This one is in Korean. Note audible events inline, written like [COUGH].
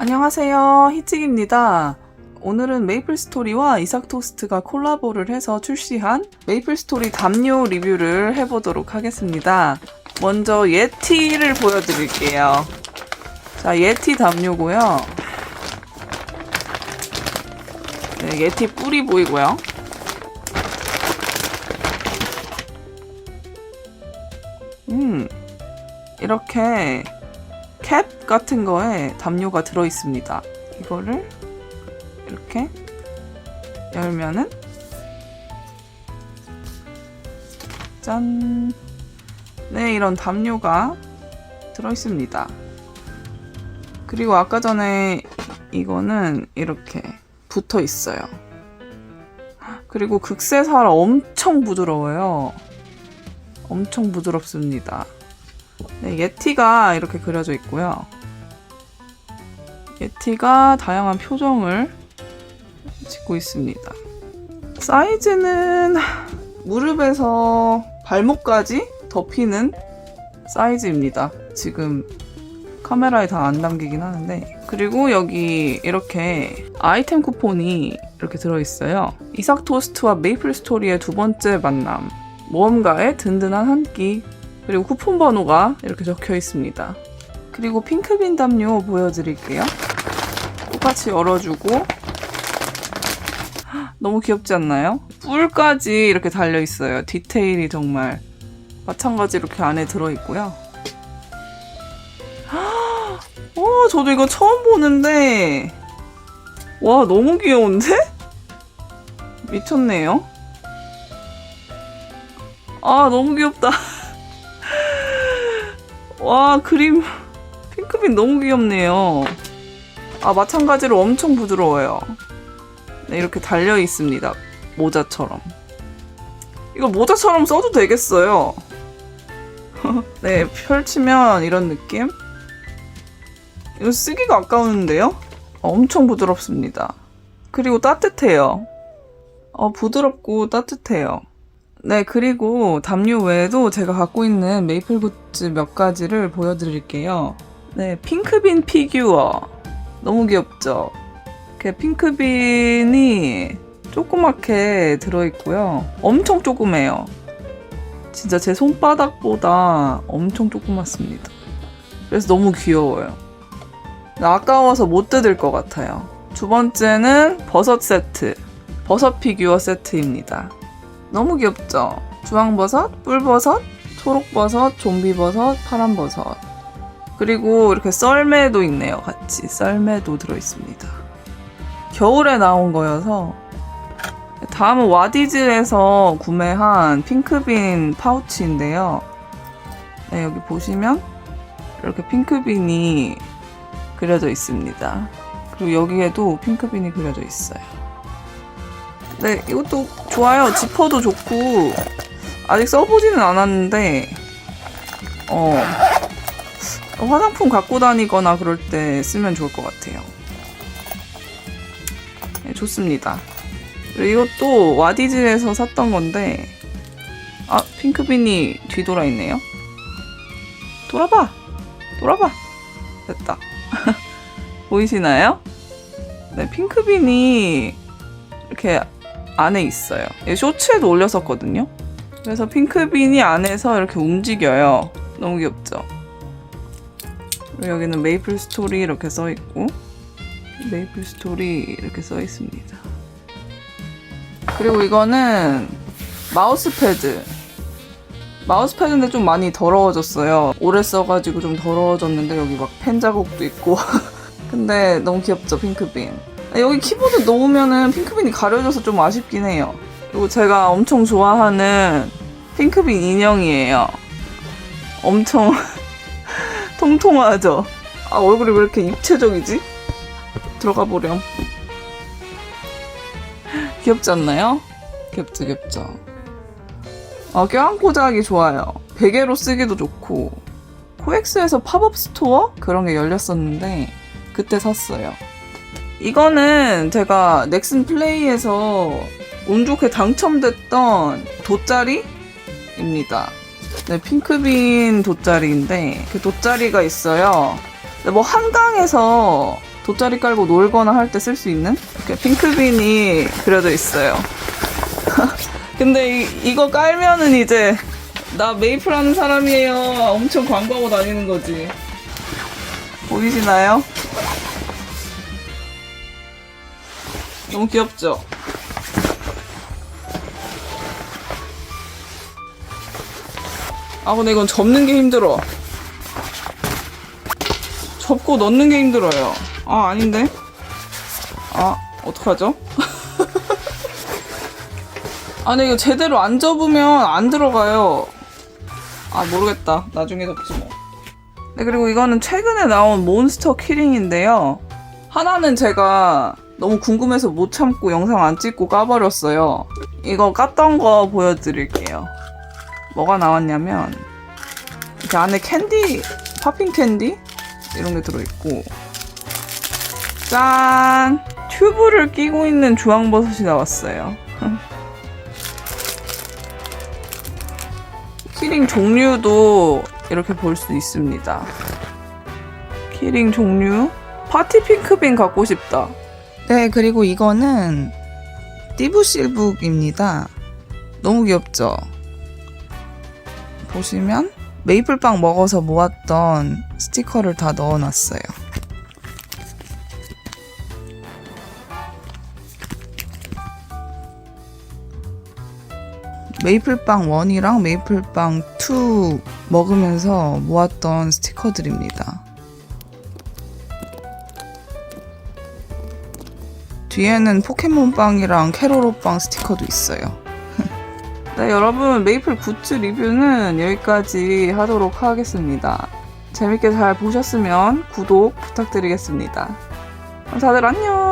안녕하세요. 희찍입니다. 오늘은 메이플 스토리와 이삭 토스트가 콜라보를 해서 출시한 메이플 스토리 담요 리뷰를 해보도록 하겠습니다. 먼저 예티를 보여드릴게요. 자, 예티 담요고요. 네, 예티 뿔이 보이고요. 음, 이렇게 캡 같은 거에 담요가 들어 있습니다. 이거를 이렇게 열면은 짠. 네, 이런 담요가 들어 있습니다. 그리고 아까 전에 이거는 이렇게 붙어 있어요. 그리고 극세사라 엄청 부드러워요. 엄청 부드럽습니다. 네, 예티가 이렇게 그려져 있고요. 예티가 다양한 표정을 짓고 있습니다. 사이즈는 무릎에서 발목까지 덮이는 사이즈입니다. 지금 카메라에 다 안 담기긴 하는데 그리고 여기 이렇게 아이템 쿠폰이 이렇게 들어있어요. 이삭 토스트와 메이플 스토리의 두 번째 만남 모험가의 든든한 한 끼 그리고 쿠폰 번호가 이렇게 적혀 있습니다. 그리고 핑크빈 담요 보여드릴게요. 똑같이 열어주고 헉, 너무 귀엽지 않나요? 뿔까지 이렇게 달려 있어요. 디테일이 정말 마찬가지로 이렇게 안에 들어 있고요. 어, 저도 이거 처음 보는데 와 너무 귀여운데? 미쳤네요. 아 너무 귀엽다. 와 그림 핑크빈 너무 귀엽네요. 아 마찬가지로 엄청 부드러워요. 네, 이렇게 달려 있습니다. 모자처럼. 이거 모자처럼 써도 되겠어요. [LAUGHS] 네 펼치면 이런 느낌. 이거 쓰기가 아까우는데요? 엄청 부드럽습니다. 그리고 따뜻해요. 어, 부드럽고 따뜻해요. 네, 그리고 담요 외에도 제가 갖고 있는 메이플 굿즈 몇 가지를 보여드릴게요. 네, 핑크빈 피규어. 너무 귀엽죠? 이렇게 핑크빈이 조그맣게 들어있고요. 엄청 조그매요. 진짜 제 손바닥보다 엄청 조그맣습니다. 그래서 너무 귀여워요. 아까워서 못 뜯을 것 같아요. 두 번째는 버섯 세트. 버섯 피규어 세트입니다. 너무 귀엽죠? 주황버섯, 뿔버섯, 초록버섯, 좀비버섯, 파란버섯. 그리고 이렇게 썰매도 있네요, 같이. 썰매도 들어있습니다. 겨울에 나온 거여서. 다음은 와디즈에서 구매한 핑크빈 파우치인데요. 네, 여기 보시면 이렇게 핑크빈이 그려져 있습니다. 그리고 여기에도 핑크빈이 그려져 있어요. 네, 이것도 좋아요. 지퍼도 좋고 아직 써보지는 않았는데 어 화장품 갖고 다니거나 그럴 때 쓰면 좋을 것 같아요. 네, 좋습니다. 이것도 와디즈에서 샀던 건데 아 핑크빈이 뒤돌아 있네요. 돌아봐, 돌아봐. 됐다. [LAUGHS] 보이시나요? 네, 핑크빈이 이렇게 안에 있어요. 이 쇼츠에도 올렸었거든요. 그래서 핑크빈이 안에서 이렇게 움직여요. 너무 귀엽죠? 여기는 메이플 스토리 이렇게 써 있고 메이플 스토리 이렇게 써 있습니다. 그리고 이거는 마우스 패드. 마우스 패드인데 좀 많이 더러워졌어요. 오래 써가지고 좀 더러워졌는데 여기 막 펜 자국도 있고. [LAUGHS] 근데 너무 귀엽죠, 핑크빈. 여기 키보드 놓으면은 핑크빈이 가려져서 좀 아쉽긴 해요. 그리고 제가 엄청 좋아하는 핑크빈 인형이에요. 엄청 [LAUGHS] 통통하죠? 아, 얼굴이 왜 이렇게 입체적이지? 들어가 보렴. 귀엽지 않나요? 귀엽죠, 귀엽죠. 아, 껴안고 자기 좋아요. 베개로 쓰기도 좋고. 코엑스에서 팝업 스토어? 그런 게 열렸었는데, 그때 샀어요. 이거는 제가 넥슨 플레이에서 운 좋게 당첨됐던 돗자리입니다. 네, 핑크빈 돗자리인데 그 돗자리가 있어요. 근데 뭐 한강에서 돗자리 깔고 놀거나 할 때 쓸 수 있는 이렇게 핑크빈이 그려져 있어요. [LAUGHS] 근데 이, 이거 깔면은 이제 나 메이플 하는 사람이에요. 엄청 광고하고 다니는 거지. 보이시나요? 너무 귀엽죠? 아 근데 이건 접는 게 힘들어. 접고 넣는 게 힘들어요. 아 아닌데? 아 어떡하죠? [LAUGHS] 아 근데 이거 제대로 안 접으면 안 들어가요. 아 모르겠다. 나중에 접지 뭐. 네 그리고 이거는 최근에 나온 몬스터 키링인데요. 하나는 제가 너무 궁금해서 못 참고 영상 안 찍고 까버렸어요. 이거 깠던 거 보여드릴게요. 뭐가 나왔냐면 이렇게 안에 캔디, 팝핑 캔디 이런 게 들어있고 짠! 튜브를 끼고 있는 주황버섯이 나왔어요. [LAUGHS] 키링 종류도 이렇게 볼 수 있습니다. 키링 종류 파티 핑크빈 갖고 싶다. 네, 그리고 이거는 띠부실북입니다. 너무 귀엽죠? 보시면 메이플빵 먹어서 모았던 스티커를 다 넣어놨어요. 메이플빵 1이랑 메이플빵 2 먹으면서 모았던 스티커들입니다. 뒤에는 포켓몬빵이랑 캐로로빵 스티커도 있어요. [LAUGHS] 네, 여러분, 메이플 굿즈 리뷰는 여기까지 하도록 하겠습니다. 재밌게 잘 보셨으면 구독 부탁드리겠습니다. 다들 안녕!